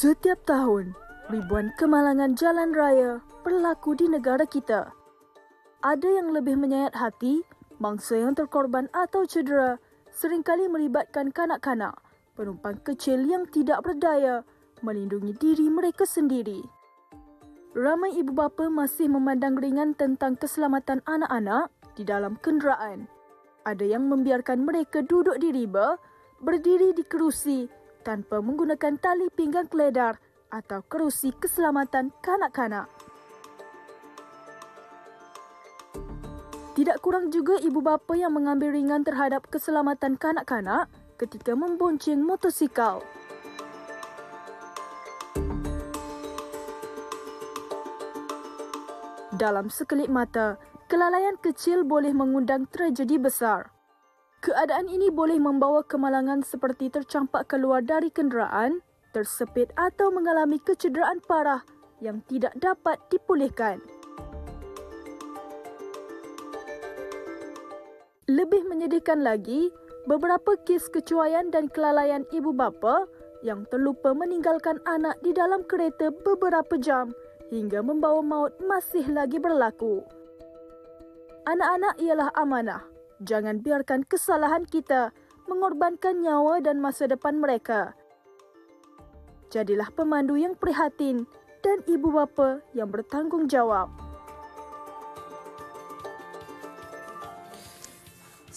Setiap tahun, ribuan kemalangan jalan raya berlaku di negara kita. Ada yang lebih menyayat hati, mangsa yang terkorban atau cedera seringkali melibatkan kanak-kanak, penumpang kecil yang tidak berdaya melindungi diri mereka sendiri. Ramai ibu bapa masih memandang ringan tentang keselamatan anak-anak di dalam kenderaan. Ada yang membiarkan mereka duduk di riba, berdiri di kerusi tanpa menggunakan tali pinggang keledar atau kerusi keselamatan kanak-kanak. Tidak kurang juga ibu bapa yang mengambil ringan terhadap keselamatan kanak-kanak ketika membonceng motosikal. Dalam sekelip mata, kelalaian kecil boleh mengundang tragedi besar. Keadaan ini boleh membawa kemalangan seperti tercampak keluar dari kenderaan, tersepit atau mengalami kecederaan parah yang tidak dapat dipulihkan. Lebih menyedihkan lagi, beberapa kes kecuaian dan kelalaian ibu bapa yang terlupa meninggalkan anak di dalam kereta beberapa jam hingga membawa maut masih lagi berlaku. Anak-anak ialah amanah jangan biarkan kesalahan kita mengorbankan nyawa dan masa depan mereka. Jadilah pemandu yang prihatin dan ibu bapa yang bertanggungjawab.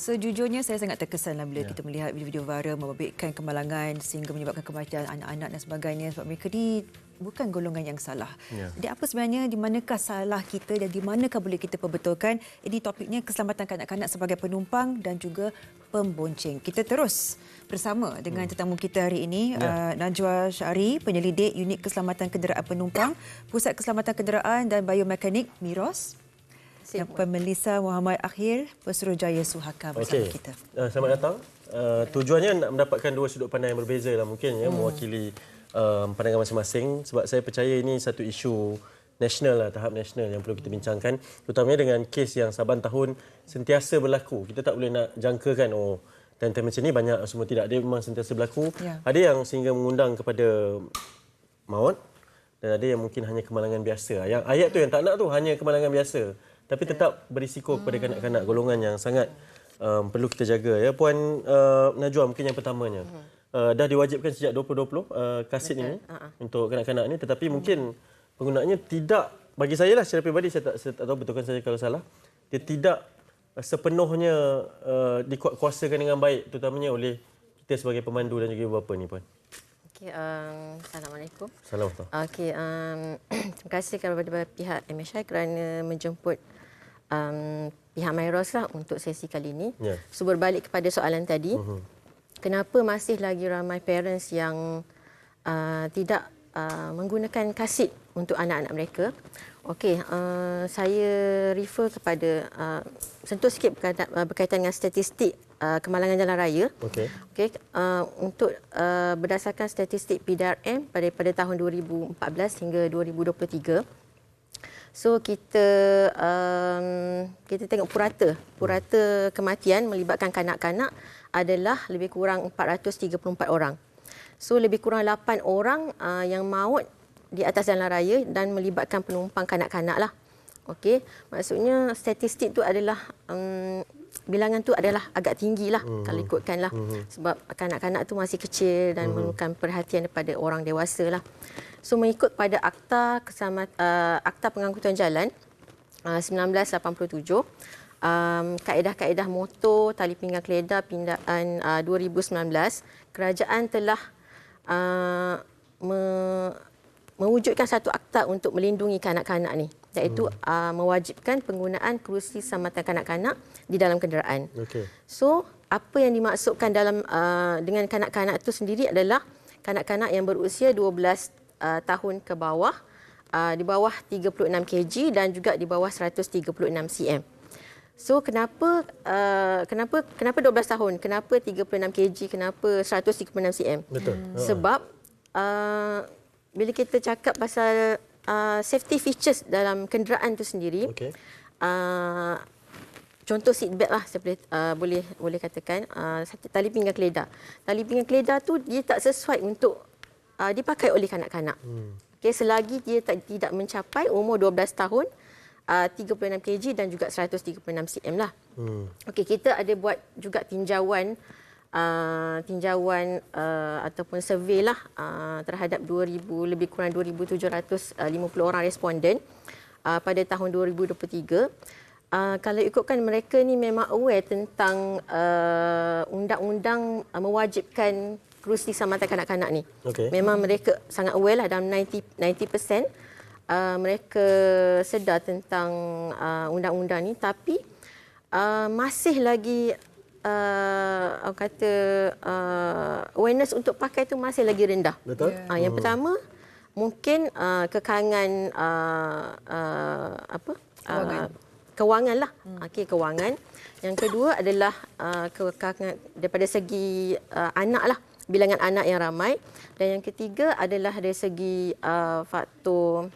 Sejujurnya saya sangat terkesan bila ya. kita melihat video-video viral membabitkan kemalangan sehingga menyebabkan kematian anak-anak dan sebagainya sebab mereka ni bukan golongan yang salah. Ya. Jadi apa sebenarnya di manakah salah kita dan di manakah boleh kita perbetulkan? Ini topiknya keselamatan kanak-kanak sebagai penumpang dan juga pembonceng. Kita terus bersama dengan hmm. tetamu kita hari ini ya. uh, Najwa Syari, penyelidik unit keselamatan kenderaan penumpang, Pusat Keselamatan Kenderaan dan Biomekanik Miros dan pemelisa Muhammad Akhir Pesuruhjaya Suhaka bersama okay. kita. Uh, selamat datang. Uh, tujuannya nak mendapatkan dua sudut pandang yang berbeza lah mungkin ya hmm. mewakili um, pandangan masing-masing sebab saya percaya ini satu isu nasional lah tahap nasional yang perlu kita bincangkan terutamanya dengan kes yang saban tahun sentiasa berlaku. Kita tak boleh nak jangkakan oh dan time macam ni banyak semua tidak dia memang sentiasa berlaku. Ya. Ada yang sehingga mengundang kepada maut dan ada yang mungkin hanya kemalangan biasa. Yang ayat tu yang tak nak tu hanya kemalangan biasa tapi tetap berisiko kepada kanak-kanak golongan yang sangat um, perlu kita jaga ya. Puan uh, Najwa mungkin yang pertamanya. Uh, dah diwajibkan sejak 2020 uh, Betul. ini uh-huh. untuk kanak-kanak ini tetapi uh-huh. mungkin penggunaannya tidak bagi saya lah secara pribadi saya tak, saya tak tahu betulkan saya kalau salah. Dia tidak sepenuhnya uh, dikuasakan dengan baik terutamanya oleh kita sebagai pemandu dan juga ibu bapa ni puan Okay, um, Assalamualaikum. Assalamualaikum. Okay, um, terima kasih kepada pihak MSI kerana menjemput um, pihak Myros lah untuk sesi kali ini. Yeah. So berbalik kepada soalan tadi, uh-huh. kenapa masih lagi ramai parents yang uh, tidak uh, menggunakan kasit untuk anak-anak mereka? Okey, uh, saya refer kepada uh, sentuh sikit berkaitan, uh, berkaitan dengan statistik uh, kemalangan jalan raya. Okey. Okey, uh, untuk uh, berdasarkan statistik PDRM pada pada tahun 2014 hingga 2023 So kita um, kita tengok purata. Purata kematian melibatkan kanak-kanak adalah lebih kurang 434 orang. So lebih kurang 8 orang uh, yang maut di atas jalan raya dan melibatkan penumpang kanak-kanak lah. Okey, maksudnya statistik tu adalah um, bilangan tu adalah agak tinggi lah mm-hmm. kalau ikutkan lah mm-hmm. sebab kanak-kanak tu masih kecil dan mm-hmm. memerlukan perhatian daripada orang dewasa lah. So mengikut pada akta kesama, uh, akta pengangkutan jalan uh, 1987 um, kaedah-kaedah motor tali pinggang keledar pindaan uh, 2019 kerajaan telah uh, me, mewujudkan satu akta untuk melindungi kanak-kanak ni iaitu hmm. uh, mewajibkan penggunaan kerusi selamatan kanak-kanak di dalam kenderaan. Okay. So apa yang dimaksudkan dalam uh, dengan kanak-kanak itu sendiri adalah kanak-kanak yang berusia 12 uh, tahun ke bawah uh, di bawah 36 kg dan juga di bawah 136 cm. So kenapa uh, kenapa kenapa 12 tahun? Kenapa 36 kg? Kenapa 136 cm? Betul. Sebab uh, bila kita cakap pasal uh, safety features dalam kenderaan itu sendiri, okay. uh, contoh seat belt lah saya boleh uh, boleh boleh katakan uh, tali pinggang keledar. Tali pinggang keledar tu dia tak sesuai untuk uh, dipakai oleh kanak-kanak. Hmm. Okay, selagi dia tak, tidak mencapai umur 12 tahun, uh, 36 kg dan juga 136 cm lah. Hmm. Okey, kita ada buat juga tinjauan uh, tinjauan uh, ataupun survey lah uh, terhadap 2000 lebih kurang 2750 orang responden uh, pada tahun 2023. Uh, kalau ikutkan mereka ni memang aware tentang uh, undang-undang uh, mewajibkan kerusi keselamatan kanak-kanak ni. Okay. Memang mereka sangat aware lah dalam 90 90% uh, mereka sedar tentang uh, undang-undang ni tapi uh, masih lagi uh, kata uh, awareness untuk pakai tu masih lagi rendah. Betul. Yeah. Uh, yang hmm. pertama mungkin uh, kekangan uh, uh, apa? Kewangan. Uh, kewangan lah. Hmm. Okey, kewangan. Yang kedua adalah uh, kekangan daripada segi uh, anak lah. Bilangan anak yang ramai. Dan yang ketiga adalah dari segi uh, faktor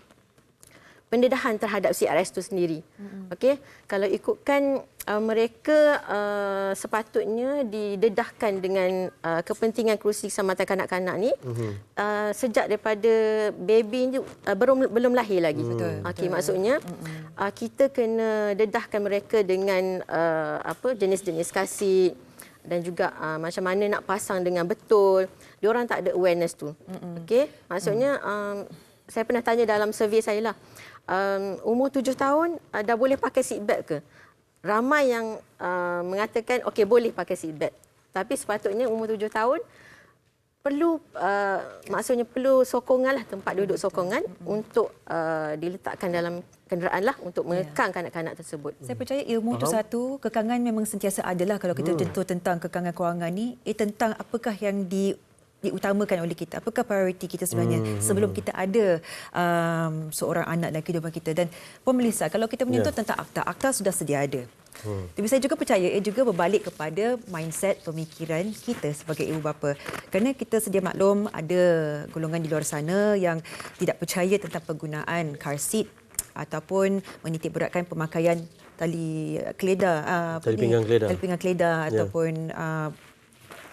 pendedahan terhadap CRS itu sendiri. Mm-hmm. Okey, kalau ikutkan uh, mereka uh, sepatutnya didedahkan dengan uh, kepentingan kerusi keselamatan kanak-kanak ni mm-hmm. uh, sejak daripada baby uh, belum belum lahir lagi. Mm. Betul. Okey, maksudnya mm-hmm. uh, kita kena dedahkan mereka dengan uh, apa jenis-jenis kasih dan juga uh, macam mana nak pasang dengan betul. Diorang tak ada awareness tu. Mm-hmm. Okey, maksudnya um, saya pernah tanya dalam survey saya lah um, umur tujuh tahun uh, dah boleh pakai seat belt ke? Ramai yang uh, mengatakan okey boleh pakai seat belt. Tapi sepatutnya umur tujuh tahun perlu uh, maksudnya perlu sokongan lah tempat duduk sokongan mm-hmm. untuk uh, diletakkan dalam kenderaan lah untuk ya. mengekang kanak-kanak tersebut. Saya percaya ilmu itu satu, kekangan memang sentiasa adalah kalau kita hmm. tentu tentang kekangan kewangan ni, eh tentang apakah yang di diutamakan oleh kita? Apakah prioriti kita sebenarnya hmm. sebelum kita ada um, seorang anak dalam kehidupan kita? Dan pemelisa, kalau kita menyentuh yeah. tentang akta, akta sudah sedia ada. Hmm. Tapi saya juga percaya ia juga berbalik kepada mindset pemikiran kita sebagai ibu bapa. Kerana kita sedia maklum ada golongan di luar sana yang tidak percaya tentang penggunaan car seat ataupun menitik beratkan pemakaian tali keleda uh, tali pinggang keleda tali pinggang keleda yeah. ataupun uh,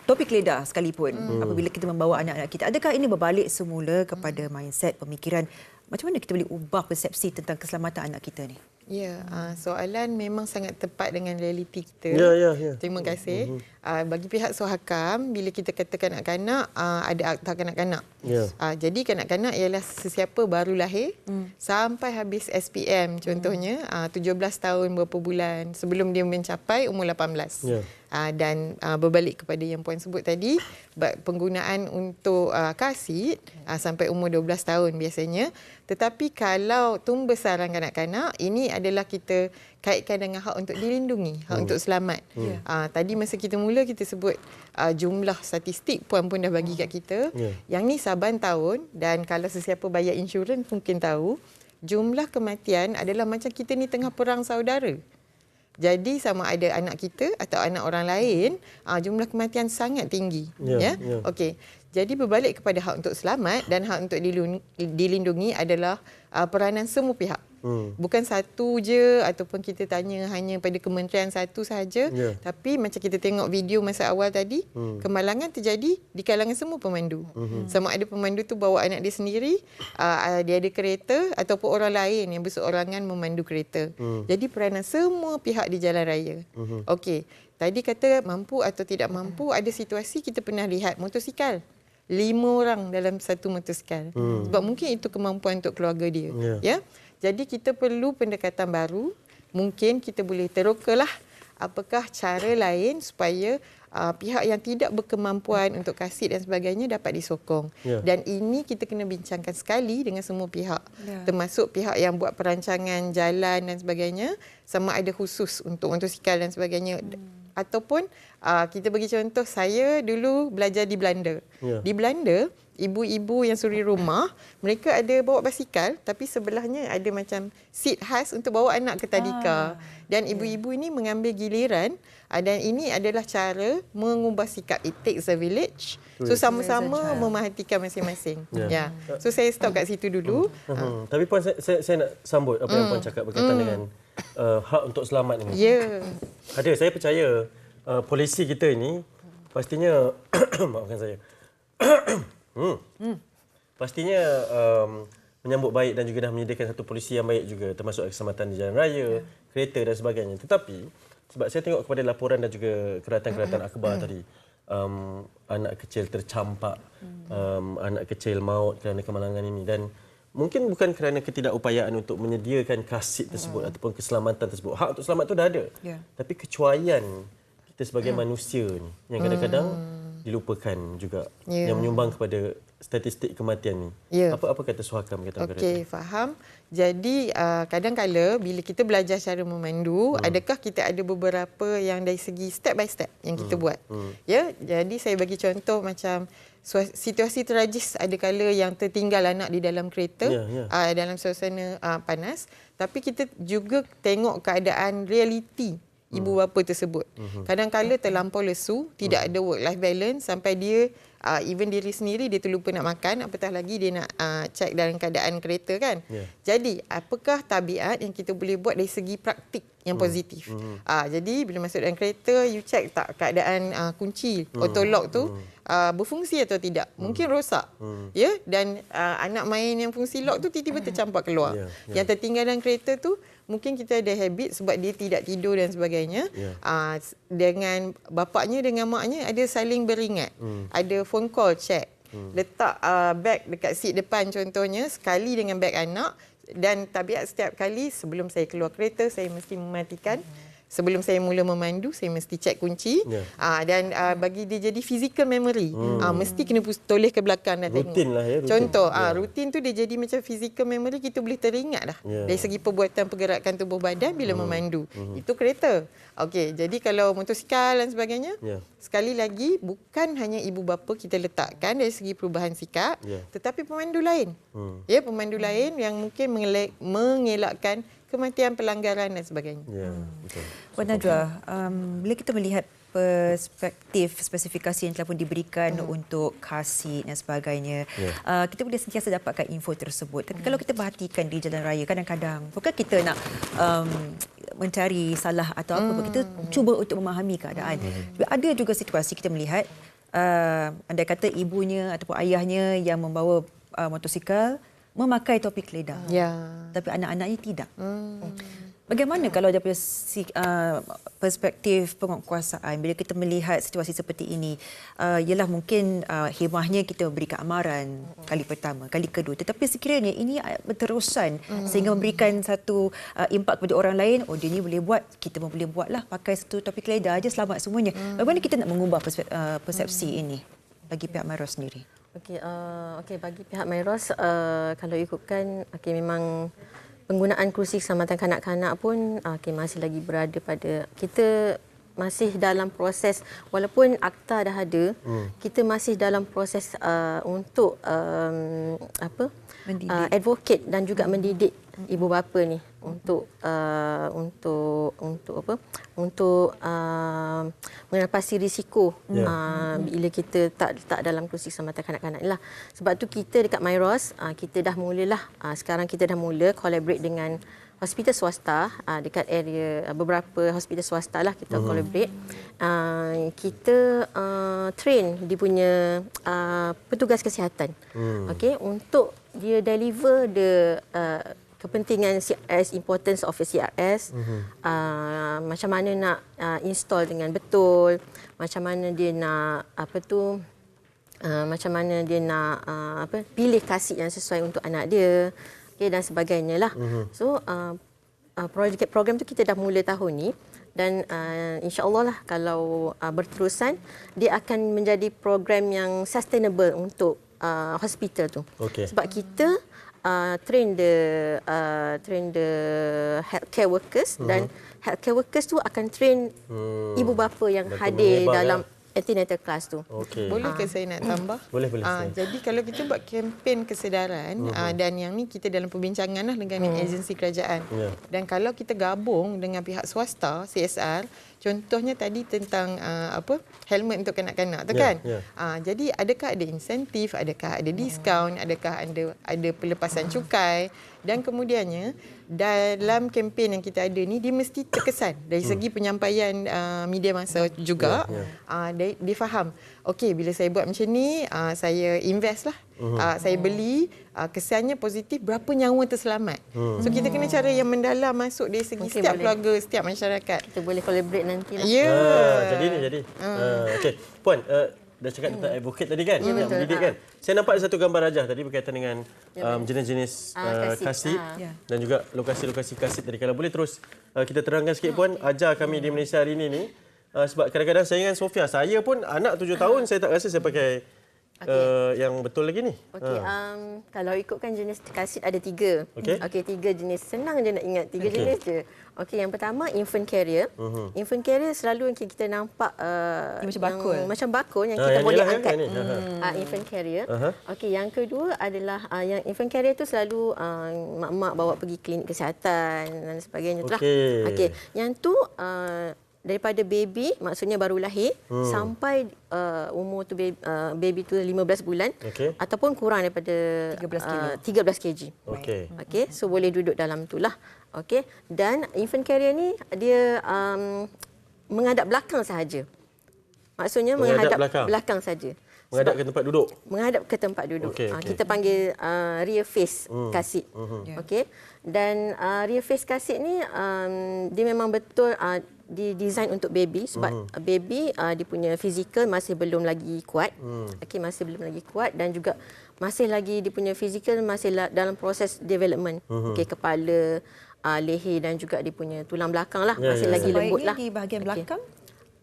topik lidah sekalipun hmm. apabila kita membawa anak-anak kita. Adakah ini berbalik semula kepada mindset, pemikiran macam mana kita boleh ubah persepsi tentang keselamatan anak kita ni? Ya, uh, soalan memang sangat tepat dengan realiti kita. Ya, ya, ya. Terima kasih. Uh-huh. Uh, bagi pihak Sohakam, bila kita kata kanak-kanak, uh, ada akta kanak-kanak. Ya. Uh, jadi kanak-kanak ialah sesiapa baru lahir hmm. sampai habis SPM contohnya, uh, 17 tahun berapa bulan sebelum dia mencapai umur 18. Ya. Uh, dan uh, berbalik kepada yang puan sebut tadi, penggunaan untuk uh, kasit uh, sampai umur 12 tahun biasanya. Tetapi kalau tumbuh sarang kanak-kanak, ini adalah kita kaitkan dengan hak untuk dilindungi, hak hmm. untuk selamat. Hmm. Uh, tadi masa kita mula kita sebut uh, jumlah statistik puan pun dah bagi kat kita. Yeah. Yang ni saban tahun dan kalau sesiapa bayar insurans mungkin tahu, jumlah kematian adalah macam kita ni tengah perang saudara. Jadi sama ada anak kita atau anak orang lain, uh, jumlah kematian sangat tinggi. Ya. Yeah, yeah. Okey. Jadi berbalik kepada hak untuk selamat dan hak untuk dilindungi adalah uh, peranan semua pihak. Hmm. Bukan satu je ataupun kita tanya hanya pada kementerian satu sahaja. Yeah. Tapi macam kita tengok video masa awal tadi, hmm. kemalangan terjadi di kalangan semua pemandu. Hmm. Sama ada pemandu tu bawa anak dia sendiri, uh, dia ada kereta ataupun orang lain yang berseorangan memandu kereta. Hmm. Jadi peranan semua pihak di jalan raya. Hmm. Okey, tadi kata mampu atau tidak mampu, ada situasi kita pernah lihat motosikal lima orang dalam satu motosikal. Hmm. Sebab mungkin itu kemampuan untuk keluarga dia. Yeah. Ya. Jadi kita perlu pendekatan baru. Mungkin kita boleh terokalah apakah cara lain supaya uh, pihak yang tidak berkemampuan untuk kasih dan sebagainya dapat disokong. Yeah. Dan ini kita kena bincangkan sekali dengan semua pihak. Yeah. Termasuk pihak yang buat perancangan jalan dan sebagainya. Sama ada khusus untuk motosikal dan sebagainya. Hmm. Ataupun uh, kita bagi contoh, saya dulu belajar di Belanda. Yeah. Di Belanda, ibu-ibu yang suri rumah, mereka ada bawa basikal tapi sebelahnya ada macam seat khas untuk bawa anak ke tadika. Ah, dan ibu-ibu ini mengambil giliran uh, dan ini adalah cara mengubah sikap it takes a village. So sama-sama memerhatikan masing-masing. Ya. Yeah. Yeah. So saya stop kat situ dulu. Uh-huh. Uh. Tapi puan saya, saya, saya nak sambut apa yang puan cakap berkaitan mm. dengan uh, hak untuk selamat ini. Ya. Yeah. Ada saya percaya uh, polisi kita ini pastinya maafkan saya. Hmm. Hmm. pastinya um, menyambut baik dan juga dah menyediakan satu polisi yang baik juga termasuk keselamatan di jalan raya, yeah. kereta dan sebagainya. Tetapi sebab saya tengok kepada laporan dan juga keratan-keratan akhbar tadi, um, anak kecil tercampak, um, anak kecil maut kerana kemalangan ini dan mungkin bukan kerana ketidakupayaan untuk menyediakan kasit tersebut ataupun keselamatan tersebut. Hak untuk selamat tu dah ada. Yeah. Tapi kecuaian kita sebagai manusia ni yang kadang-kadang dilupakan juga yeah. yang menyumbang kepada statistik kematian ni. Yeah. Apa apa kata Suhakam kata Okey, faham. Jadi uh, kadang-kala bila kita belajar cara memandu, hmm. adakah kita ada beberapa yang dari segi step by step yang kita hmm. buat. Hmm. Ya, jadi saya bagi contoh macam situasi tragis ada kala yang tertinggal anak di dalam kereta yeah, yeah. Uh, dalam suasana uh, panas, tapi kita juga tengok keadaan realiti ibu hmm. bapa tersebut. Hmm. Kadang-kala terlampau lesu, tidak hmm. ada work life balance sampai dia uh, even diri sendiri dia terlupa nak makan apatah lagi dia nak uh, check dalam keadaan kereta kan yeah. jadi apakah tabiat yang kita boleh buat dari segi praktik yang hmm. positif mm. uh, jadi bila masuk dalam kereta you check tak keadaan uh, kunci mm. auto lock tu mm. uh, berfungsi atau tidak mm. mungkin rosak mm. ya yeah? dan uh, anak main yang fungsi lock tu tiba-tiba tercampak keluar yeah. Yeah. yang tertinggal dalam kereta tu mungkin kita ada habit sebab dia tidak tidur dan sebagainya yeah. uh, dengan bapaknya dengan maknya ada saling beringat hmm. ada phone call check hmm. letak uh, beg dekat seat depan contohnya sekali dengan beg anak dan tabiat setiap kali sebelum saya keluar kereta saya mesti mematikan. hmm sebelum saya mula memandu saya mesti cek kunci yeah. uh, dan uh, bagi dia jadi physical memory hmm. uh, mesti kena toleh ke belakang dan rutin tengok lah ya, rutin. contoh yeah. uh, rutin tu dia jadi macam physical memory kita boleh teringat dah yeah. dari segi perbuatan pergerakan tubuh badan bila hmm. memandu hmm. itu kereta okey jadi kalau motosikal dan sebagainya yeah. sekali lagi bukan hanya ibu bapa kita letakkan dari segi perubahan sikap yeah. tetapi pemandu lain hmm. ya pemandu hmm. lain yang mungkin mengelakkan kematian pelanggaran dan sebagainya. Ya, betul. Puan Najwa, um, bila kita melihat perspektif spesifikasi yang telah pun diberikan hmm. untuk kasih dan sebagainya yeah. uh, kita boleh sentiasa dapatkan info tersebut tapi hmm. kalau kita perhatikan di jalan raya kadang-kadang bukan kita nak um, mencari salah atau apa hmm. kita cuba untuk memahami keadaan hmm. ada juga situasi kita melihat uh, anda kata ibunya ataupun ayahnya yang membawa uh, motosikal memakai topi keledar. Ya. Tapi anak-anaknya tidak. Hmm. Bagaimana kalau dari uh, perspektif penguasaan bila kita melihat situasi seperti ini uh, ialah mungkin uh, hemahnya kita berikan amaran kali pertama kali kedua tetapi sekiranya ini berterusan hmm. sehingga memberikan satu uh, impak kepada orang lain oh dia ni boleh buat kita pun boleh buatlah pakai satu topi keledar aja selamat semuanya hmm. bagaimana kita nak mengubah uh, persepsi hmm. ini bagi pihak Maros sendiri Okey, uh, okey bagi pihak Myros uh, kalau ikutkan okey memang penggunaan kerusi keselamatan kanak-kanak pun okey masih lagi berada pada kita masih dalam proses walaupun akta dah ada hmm. kita masih dalam proses uh, untuk um, apa uh, advocate dan juga mendidik ibu bapa ni untuk uh, untuk untuk apa untuk uh, mengatasi risiko yeah. uh, bila kita tak tak dalam kerusi keselamatan kanak-kanak lah sebab tu kita dekat Myros uh, kita dah mulalah uh, sekarang kita dah mula collaborate dengan hospital swasta uh, dekat area uh, beberapa hospital swasta lah kita uh-huh. collaborate uh, kita uh, train dia punya uh, petugas kesihatan uh-huh. okey untuk dia deliver the uh, kepentingan CRS, importance of a CRS, mm-hmm. uh, macam mana nak uh, install dengan betul, macam mana dia nak apa tu, uh, macam mana dia nak uh, apa pilih kasih yang sesuai untuk anak dia, okay, dan sebagainya lah. Mm-hmm. So uh, uh, projek program tu kita dah mula tahun ni dan uh, insyaallah lah kalau uh, berterusan dia akan menjadi program yang sustainable untuk uh, hospital tu. Okay. Sebab kita uh, train the uh, train the healthcare workers uh-huh. dan healthcare workers tu akan train hmm. ibu bapa yang Dan hadir dalam ya? Antenatal class tu. Okay. Boleh ke saya nak tambah? boleh, boleh. Uh, jadi kalau kita buat kempen kesedaran uh-huh. uh, dan yang ni kita dalam perbincangan lah dengan uh-huh. agensi kerajaan. Yeah. Dan kalau kita gabung dengan pihak swasta, CSR, Contohnya tadi tentang uh, apa helmet untuk kanak-kanak tu yeah, kan. Yeah. Uh, jadi adakah ada insentif, adakah ada diskaun, adakah ada ada pelepasan cukai dan kemudiannya dalam kempen yang kita ada ni dia mesti terkesan dari hmm. segi penyampaian uh, media masa juga yeah, yeah. Uh, dia, dia faham okey bila saya buat macam ni uh, saya invest lah Uh-huh. Uh, saya beli uh, kesiannya positif berapa nyawa terselamat. Uh-huh. So kita kena cara yang mendalam masuk dari segi okay, setiap boleh. keluarga, setiap masyarakat. Kita boleh collaborate nanti lah. Ya. Yeah. Uh, jadi ni jadi. Uh. Uh, okey. Puan, uh, dah cakap tentang hmm. advocate tadi kan? Ya, yang mendidik kan? Saya nampak satu gambar rajah tadi berkaitan dengan ya, um, jenis-jenis uh, kasih, uh, dan juga lokasi-lokasi kasih tadi. Kalau boleh terus uh, kita terangkan sikit puan, ajar kami di Malaysia hari ini ni. Uh, sebab kadang-kadang saya dengan Sofia, saya pun anak tujuh tahun, saya tak rasa saya pakai Okay. Uh, yang betul lagi ni. Okey, uh. um, kalau ikutkan jenis kasit ada tiga. Okey, okay, tiga jenis. Senang je nak ingat tiga okay. jenis je. Okey, yang pertama infant carrier. Uh-huh. Infant carrier selalu yang kita nampak uh, macam bakul. Yang, macam bakul yang uh, kita yang boleh angkat. Yang hmm. uh, infant carrier. Uh-huh. Okey, yang kedua adalah uh, yang infant carrier tu selalu uh, mak-mak bawa pergi klinik kesihatan dan sebagainya. Okey. Okey, yang tu uh, daripada baby maksudnya baru lahir hmm. sampai uh, umur tu baby, uh, baby tu 15 bulan okay. ataupun kurang daripada 13 kg. Uh, 13 kg. Okey. Okey, so boleh duduk dalam itulah. Okey. Dan infant carrier ni dia um, menghadap belakang sahaja. Maksudnya menghadap, menghadap belakang, belakang saja. Menghadap ke tempat duduk. Menghadap ke tempat duduk. Okay, okay. Kita panggil uh, rear face hmm. kasit. Hmm. Okey. Dan uh, rear face kasit ni um, dia memang betul uh, didesain untuk baby sebab mm. baby uh, dia punya fizikal masih belum lagi kuat. Mm. Okey masih belum lagi kuat dan juga masih lagi dia punya fizikal masih dalam proses development. Mm-hmm. Okey kepala, uh, leher dan juga dia punya tulang belakang lah yeah, masih yeah, lagi yeah. lembut lah. di bahagian okay. belakang?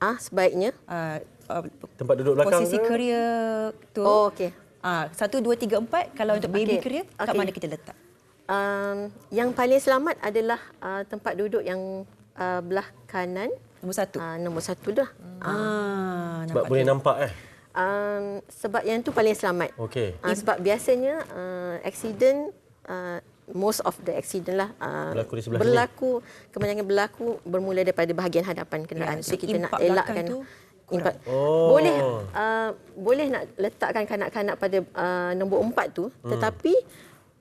Ah sebaiknya uh, uh, tempat duduk belakang posisi career tu. Oh okey. Ah satu dua tiga empat kalau untuk baby okay. okay. kat mana kita letak? Um, yang paling selamat adalah uh, tempat duduk yang uh, belah kanan. Nombor satu? Uh, nombor satu dah. Hmm. Ah, sebab boleh dia. nampak eh? Um, sebab yang tu paling selamat. Okay. Uh, sebab biasanya uh, accident, uh, most of the accident lah uh, berlaku, di berlaku kebanyakan berlaku bermula daripada bahagian hadapan kenderaan. Ya, so, kita nak elakkan tu. Oh. Boleh uh, boleh nak letakkan kanak-kanak pada uh, nombor empat tu hmm. tetapi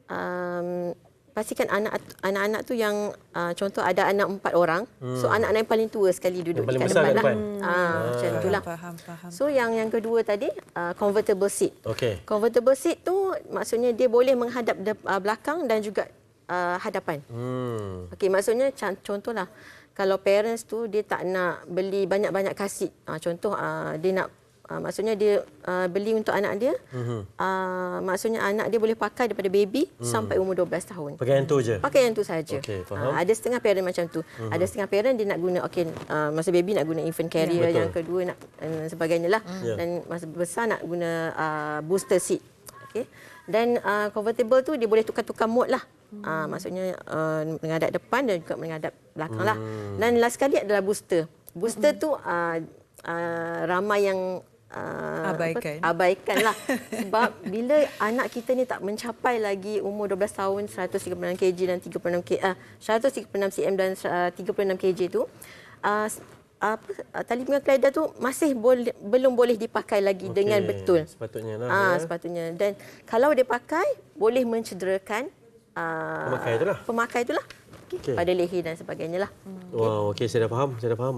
um, pastikan anak anak-anak tu yang uh, contoh ada anak empat orang hmm. so anak-anak yang paling tua sekali duduk di dekat depan lah hmm. ah, macam itulah faham faham so yang yang kedua tadi uh, convertible seat okay. convertible seat tu maksudnya dia boleh menghadap de- uh, belakang dan juga uh, hadapan hmm. okey maksudnya contohlah kalau parents tu dia tak nak beli banyak-banyak kasit uh, contoh uh, dia nak Uh, maksudnya dia uh, beli untuk anak dia. Uh-huh. Uh, maksudnya anak dia boleh pakai daripada baby uh-huh. sampai umur 12 tahun. Pakai yang tu je. Pakai yang tu saja. Okay, uh, ada setengah parent macam tu. Uh-huh. Ada setengah parent dia nak guna okey uh, masa baby nak guna infant carrier yeah, yang kedua nak uh, sebagainya lah. Uh-huh. Dan masa besar nak guna uh, booster seat. Okey. Dan uh, convertible tu dia boleh tukar-tukar mode lah. Uh, maksudnya uh, menghadap depan dan juga menghadap belakang lah. Dan last sekali adalah booster. Booster hmm. tu uh, uh, ramai yang uh, abaikan. Apa, abaikan lah. Sebab bila anak kita ni tak mencapai lagi umur 12 tahun 136 kg dan 36 kg, uh, 136 cm dan uh, 36 kg tu, uh, apa uh, tali pinggang keledar tu masih boleh belum boleh dipakai lagi okay. dengan betul. Sepatutnya lah. Ah, ya. sepatutnya. Dan kalau dia pakai boleh mencederakan uh, pemakai itulah. Pemakai itulah. Okay. Pada leher dan sebagainya lah. Hmm. Wow, okey saya dah faham, saya dah faham.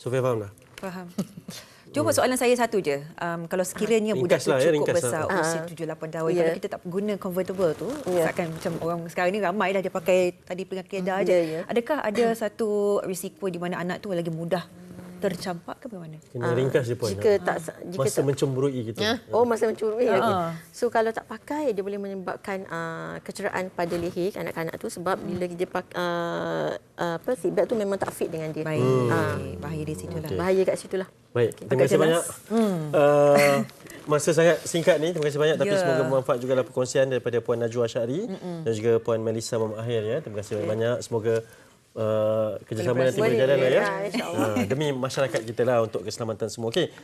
Sofia faham dah? Faham. Cuma hmm. soalan saya satu je. Um, kalau sekiranya ah, budak tu lah, ya, cukup ya, besar, lah. usia tujuh lapan tahun, yeah. kalau kita tak guna convertible tu, yeah. seakan macam orang sekarang ni ramai dah dia pakai tadi penyakit kedah hmm. aja. Yeah, yeah. Adakah ada satu risiko di mana anak tu lagi mudah tercampak ke bagaimana? Kena ringkas je pun. Jika tak jika masa tak, mencemburui kita. Ya? Oh masa mencemburui. Uh. Okay. So kalau tak pakai dia boleh menyebabkan uh, kecederaan pada leher kanak-kanak tu sebab hmm. bila dia pakai uh, uh, apa seatbelt tu memang tak fit dengan dia. Baik. Hmm. Uh, bahaya di situ lah. Okay. Bahaya kat situ lah. Baik. Okay. Terima kasih banyak. Hmm. Uh, masa sangat singkat ni. Terima kasih banyak tapi yeah. semoga bermanfaat juga dalam perkongsian daripada Puan Najwa Asyari Mm-mm. dan juga Puan Melissa Muhammad Akhir ya. Terima kasih okay. banyak. Semoga uh, kerjasama nanti berjalan lah ya. ya uh, demi masyarakat kita lah untuk keselamatan semua. Okey,